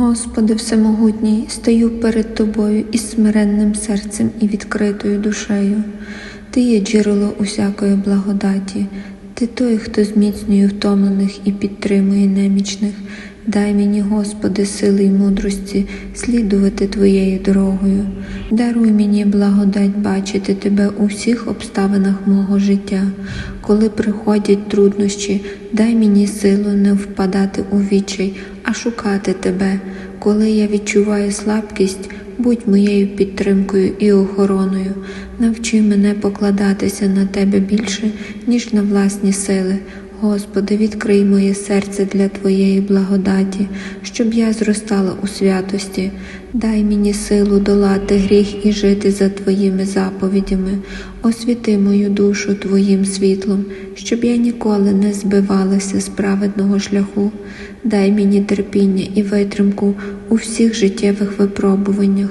Господи Всемогутній, стою перед Тобою із смиренним серцем і відкритою душею. Ти є джерело усякої благодаті, Ти той, хто зміцнює втомлених і підтримує немічних. Дай мені, Господи, сили й мудрості слідувати Твоєю дорогою. Даруй мені благодать бачити Тебе у всіх обставинах мого життя. Коли приходять труднощі, дай мені силу не впадати у відчай, а шукати Тебе. Коли я відчуваю слабкість, будь моєю підтримкою і охороною. Навчи мене покладатися на Тебе більше, ніж на власні сили. Господи, відкрий моє серце для Твоєї благодаті, щоб я зростала у святості. Дай мені силу долати гріх і жити за Твоїми заповідями. Освіти мою душу Твоїм світлом, щоб я ніколи не збивалася з праведного шляху. Дай мені терпіння і витримку у всіх життєвих випробуваннях.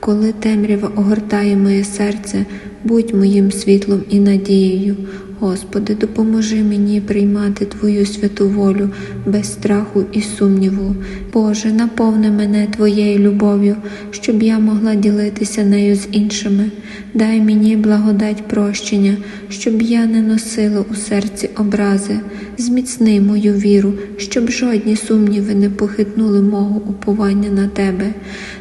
Коли темрява огортає моє серце, будь моїм світлом і надією. Господи, допоможи мені приймати Твою святу волю без страху і сумніву. Боже, наповни мене Твоєю любов'ю, щоб я могла ділитися нею з іншими. Дай мені благодать прощення, щоб я не носила у серці образи. Зміцни мою віру, щоб жодні сумніви не похитнули мого уповання на Тебе.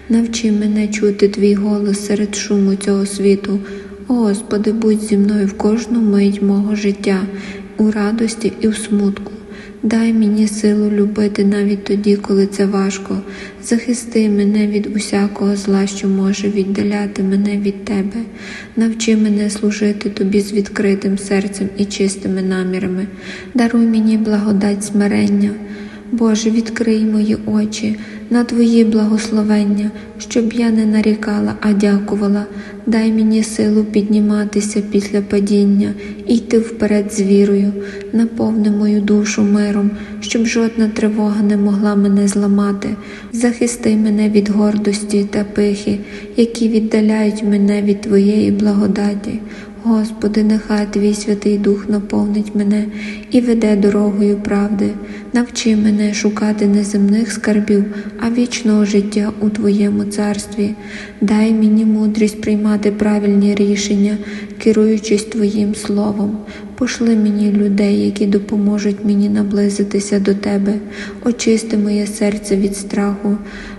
Навчи мене чути Твій голос серед шуму цього світу. Господи, будь зі мною в кожну мить мого життя, у радості і в смутку. Дай мені силу любити навіть тоді, коли це важко. Захисти мене від усякого зла, що може віддаляти мене від Тебе. Навчи мене служити Тобі з відкритим серцем і чистими намірами. Даруй мені благодать смирення. Боже, відкрий мої очі на Твої благословення, щоб я не нарікала, а дякувала. Дай мені силу підніматися після падіння йти вперед з вірою, наповни мою душу миром, щоб жодна тривога не могла мене зламати. Захисти мене від гордості та пихи, які віддаляють мене від Твоєї благодаті. Господи, нехай Твій Святий Дух наповнить мене і веде дорогою правди. Навчи мене шукати не земних скарбів, а вічного життя у Твоєму царстві. Дай мені мудрість приймати правильні рішення, керуючись Твоїм словом. Пошли мені людей, які допоможуть мені наблизитися до Тебе, очисти моє серце від страху,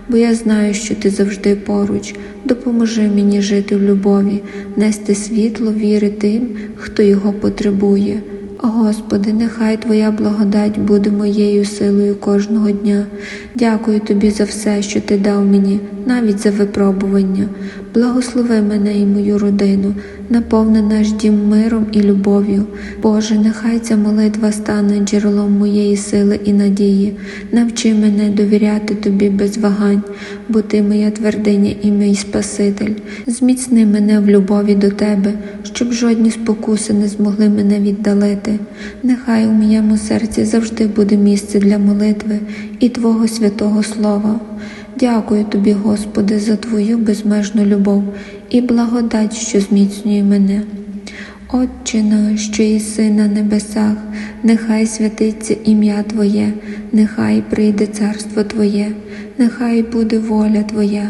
бо я знаю, що Ти завжди поруч. Допоможи мені жити в любові, нести світло віри тим, хто його потребує. Господи, нехай Твоя благодать буде моєю силою кожного дня. Дякую Тобі за все, що Ти дав мені, навіть за випробування. Благослови мене і мою родину, наповни наш дім миром і любов'ю. Боже, нехай ця молитва стане джерелом моєї сили і надії. Навчи мене довіряти Тобі без вагань, бо Ти моя твердиня і мій Спаситель. Зміцни мене в любові до Тебе, щоб жодні спокуси не змогли мене віддалити. Нехай у моєму серці завжди буде місце для молитви і Твого святого Слова. Дякую тобі, Господи, за Твою безмежну любов і благодать, що зміцнює мене. Отче наш, що єси на небесах, нехай святиться ім'я Твоє, нехай прийде царство Твоє, нехай буде воля Твоя,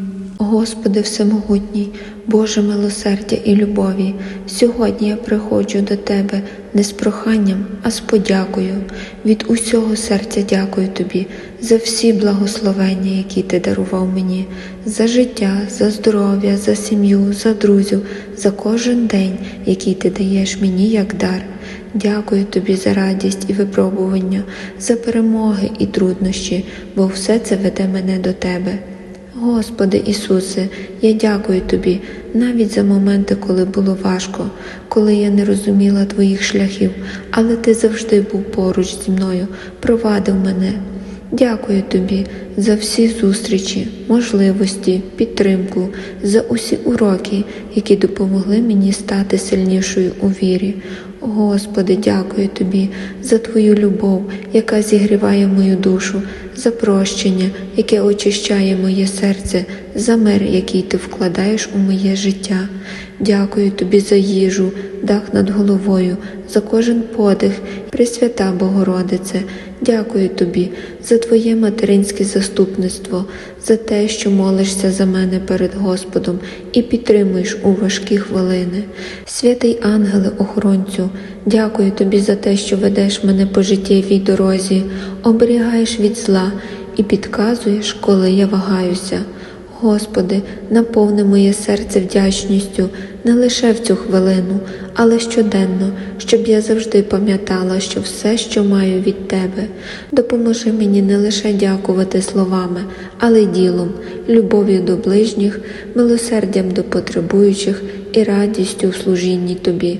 Господи Всемогутній, Боже милосердя і любові, сьогодні я приходжу до Тебе не з проханням, а з подякою. Від усього серця дякую Тобі за всі благословення, які Ти дарував мені, за життя, за здоров'я, за сім'ю, за друзів, за кожен день, який Ти даєш мені як дар. Дякую тобі за радість і випробування, за перемоги і труднощі, бо все це веде мене до тебе. Господи Ісусе, я дякую Тобі навіть за моменти, коли було важко, коли я не розуміла Твоїх шляхів, але Ти завжди був поруч зі мною, провадив мене. Дякую тобі за всі зустрічі, можливості, підтримку, за усі уроки, які допомогли мені стати сильнішою у вірі. Господи, дякую тобі за Твою любов, яка зігріває мою душу, за прощення, яке очищає моє серце, за мир, який ти вкладаєш у моє життя. Дякую тобі за їжу, дах над головою, за кожен подих, Пресвята Богородице. Дякую тобі за Твоє материнське заступництво, за те, що молишся за мене перед Господом і підтримуєш у важкі хвилини. Святий ангеле охоронцю, дякую тобі за те, що ведеш мене по життєвій дорозі, оберігаєш від зла і підказуєш, коли я вагаюся. Господи, наповни моє серце вдячністю не лише в цю хвилину, але щоденно, щоб я завжди пам'ятала, що все, що маю від Тебе, допоможи мені не лише дякувати словами, але й ділом, любов'ю до ближніх, милосердям до потребуючих і радістю у служінні Тобі.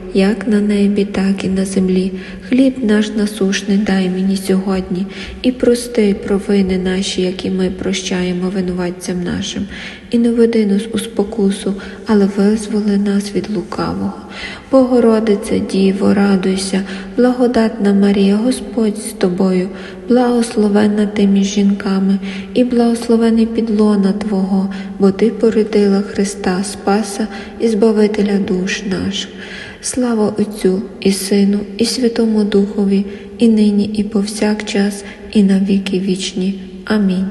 як на небі, так і на землі. Хліб наш насушний дай мені сьогодні, і прости провини наші, які ми прощаємо винуватцям нашим, і не веди нас у спокусу, але визволи нас від лукавого. Богородице, Діво, радуйся, благодатна Марія, Господь з тобою, благословенна ти між жінками, і благословений підлона Твого, бо Ти породила Христа, Спаса і Збавителя душ наших. Слава Отцю і Сину, і Святому Духові, і нині, і повсякчас, і на віки вічні. Амінь.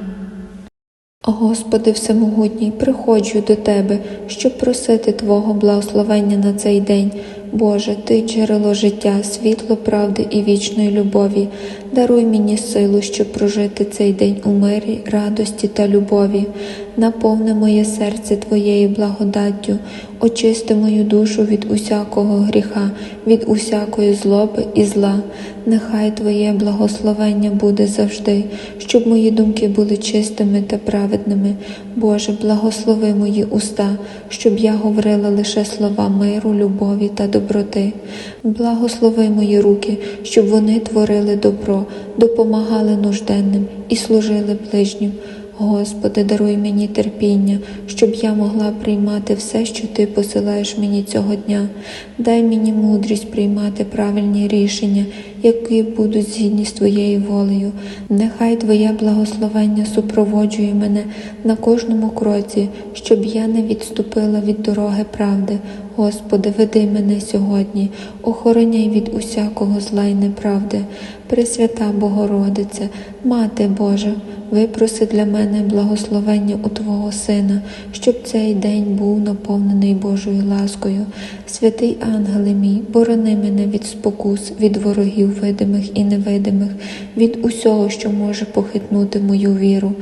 Господи Всемогутній, приходжу до Тебе, щоб просити Твого благословення на цей день. Боже, Ти джерело життя, світло правди і вічної любові. Даруй мені силу, щоб прожити цей день у мирі, радості та любові. Наповни моє серце Твоєю благодаттю, очисти мою душу від усякого гріха, від усякої злоби і зла. Нехай Твоє благословення буде завжди, щоб мої думки були чистими та праведними. Боже, благослови мої уста, щоб я говорила лише слова миру, любові та доброти. Благослови мої руки, щоб вони творили добро, допомагали нужденним і служили ближнім. Господи, даруй мені терпіння, щоб я могла приймати все, що Ти посилаєш мені цього дня. Дай мені мудрість приймати правильні рішення, які будуть згідні з Твоєю волею. Нехай Твоє благословення супроводжує мене на кожному кроці, щоб я не відступила від дороги правди. Господи, веди мене сьогодні, охороняй від усякого зла й неправди. Пресвята Богородице, Мати Божа, випроси для мене благословення у Твого Сина, щоб цей день був наповнений Божою ласкою. Святий ангеле мій, борони мене від спокус, від ворогів видимих і невидимих, від усього, що може похитнути мою віру.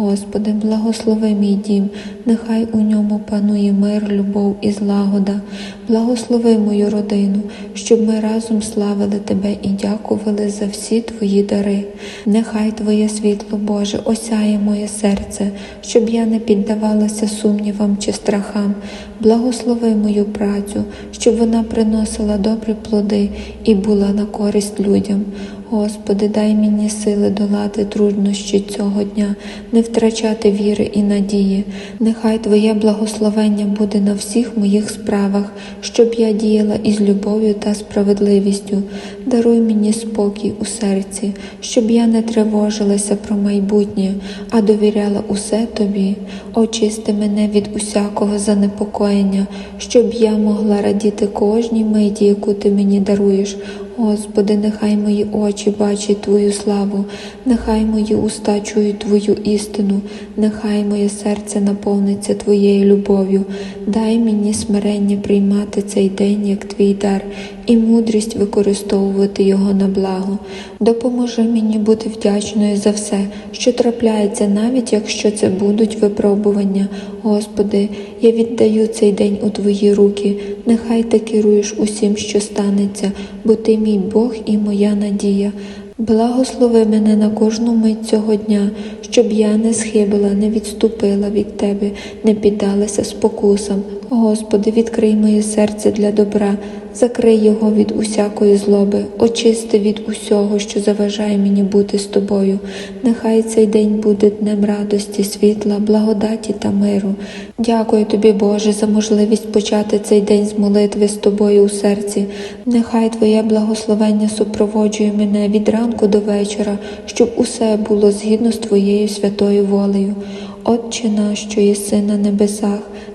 Господи, благослови мій дім, нехай у ньому панує мир, любов і злагода. Благослови мою родину, щоб ми разом славили Тебе і дякували за всі Твої дари. Нехай Твоє світло, Боже, осяє моє серце, щоб я не піддавалася сумнівам чи страхам. Благослови мою працю, щоб вона приносила добрі плоди і була на користь людям. Господи, дай мені сили долати труднощі цього дня, не втрачати віри і надії. Нехай Твоє благословення буде на всіх моїх справах, щоб я діяла із любов'ю та справедливістю. Даруй мені спокій у серці, щоб я не тривожилася про майбутнє, а довіряла усе Тобі. Очисти мене від усякого занепокоєння, щоб я могла радіти кожній миті, яку Ти мені даруєш. Господи, нехай мої очі бачать Твою славу, нехай мої уста чують Твою істину, нехай моє серце наповниться Твоєю любов'ю. Дай мені смирення приймати цей день як Твій дар і мудрість використовувати його на благо. Допоможи мені бути вдячною за все, що трапляється, навіть якщо це будуть випробування. Господи, Я віддаю цей день у Твої руки. Нехай ти керуєш усім, що станеться, бо ти мій Бог і моя надія. Благослови мене на кожну мить цього дня, щоб я не схибила, не відступила від Тебе, не піддалася спокусам. Господи, відкрий моє серце для добра, закрий його від усякої злоби, очисти від усього, що заважає мені бути з тобою. Нехай цей день буде днем радості, світла, благодаті та миру. Дякую тобі, Боже, за можливість почати цей день з молитви з тобою у серці. Нехай Твоє благословення супроводжує мене від ранку до вечора, щоб усе було згідно з Твоєю святою волею. Отче наш, що єси на небесах,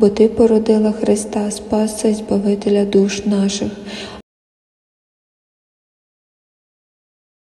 бо Ти породила Христа, Спаса і Збавителя душ наших.